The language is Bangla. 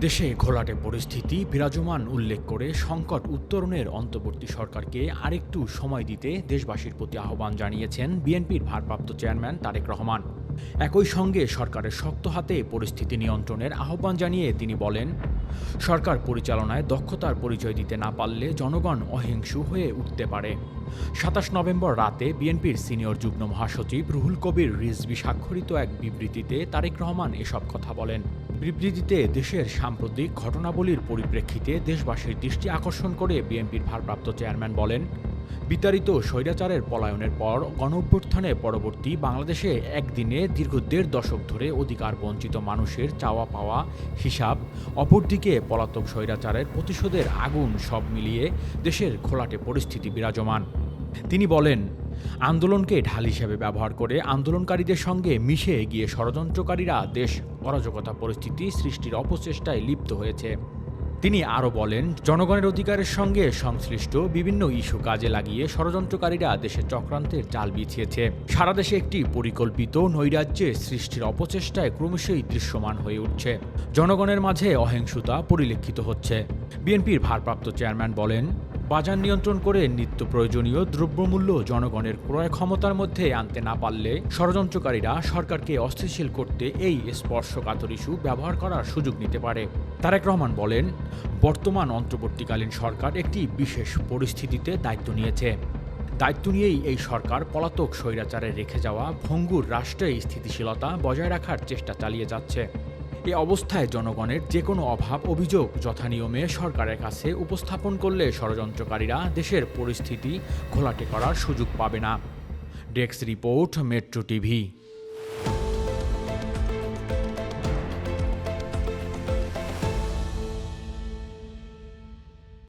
দেশে ঘোলাটে পরিস্থিতি, বিরাজমান উল্লেখ করে সংকট উত্তরণের অন্তর্বর্তী সরকারকে আরেকটু সময় দিতে দেশবাসীর প্রতি আহ্বান জানিয়েছেন বিএনপির ভারপ্রাপ্ত চেয়ারম্যান তারেক রহমান। একই সঙ্গে সরকারের শক্ত হাতে পরিস্থিতি নিয়ন্ত্রণের আহ্বান জানিয়ে তিনি বলেন, সরকার পরিচালনায় দক্ষতার পরিচয় দিতে না পারলে জনগণ অহিংসু হয়ে উঠতে পারে। সাতাশ নভেম্বর রাতে বিএনপির সিনিয়র যুগ্ম মহাসচিব রুহুল কবির রিজভি স্বাক্ষরিত এক বিবৃতিতে তারেক রহমান এসব কথা বলেন। বিবৃতিতে দেশের সাম্প্রতিক ঘটনাবলীর পরিপ্রেক্ষিতে দেশবাসীর দৃষ্টি আকর্ষণ করে বিএনপির ভারপ্রাপ্ত চেয়ারম্যান বলেন, বিতাড়িত স্বৈরাচারের পলায়নের পর গণঅভ্যুত্থানের পরবর্তী বাংলাদেশে একদিনে দীর্ঘ দেড় দশক ধরে অধিকার বঞ্চিত মানুষের চাওয়া পাওয়া হিসাব, অপরদিকে পলাতক স্বৈরাচারের প্রতিশোধের আগুন সব মিলিয়ে দেশের খোলাটে পরিস্থিতি বিরাজমান। তিনি বলেন, আন্দোলনকে ঢাল হিসেবে ব্যবহার করে আন্দোলনকারীদের সঙ্গে মিশে গিয়ে ষড়যন্ত্রকারীরা দেশ অরাজকতা পরিস্থিতি সৃষ্টির অপচেষ্টায় লিপ্ত হয়েছে। তিনি আরও বলেন, জনগণের অধিকারের সঙ্গে সংশ্লিষ্ট বিভিন্ন ইস্যু কাজে লাগিয়ে ষড়যন্ত্রকারীরা দেশে চক্রান্তের জাল বিছিয়েছে। সারা দেশে একটি পরিকল্পিত নৈরাজ্যে সৃষ্টির অপচেষ্টায় ক্রমশই দৃশ্যমান হয়ে উঠছে। জনগণের মাঝে অহিংসতা পরিলক্ষিত হচ্ছে। বিএনপির ভারপ্রাপ্ত চেয়ারম্যান বলেন বাজার নিয়ন্ত্রণ করে নিত্য প্রয়োজনীয় দ্রব্যমূল্য জনগণের ক্রয় ক্ষমতার মধ্যে আনতে না পারলে ষড়যন্ত্রকারীরা সরকারকে অস্থিতিশীল করতে এই স্পর্শকাতর ইস্যু ব্যবহার করার সুযোগ নিতে পারে। তারেক রহমান বলেন, বর্তমান অন্তর্বর্তীকালীন সরকার একটি বিশেষ পরিস্থিতিতে দায়িত্ব নিয়েছে। দায়িত্ব নিয়েই এই সরকার পলাতক স্বৈরাচারে রেখে যাওয়া ভঙ্গুর রাষ্ট্রের স্থিতিশীলতা বজায় রাখার চেষ্টা চালিয়ে যাচ্ছে। এ অবস্থায় জনগণের যে কোনো অভাব অভিযোগ যথানিয়মে সরকারের কাছে উপস্থাপন করলে ষড়যন্ত্রকারীরা দেশের পরিস্থিতি ঘোলাটে করার সুযোগ পাবে না। Desk report, Metro TV.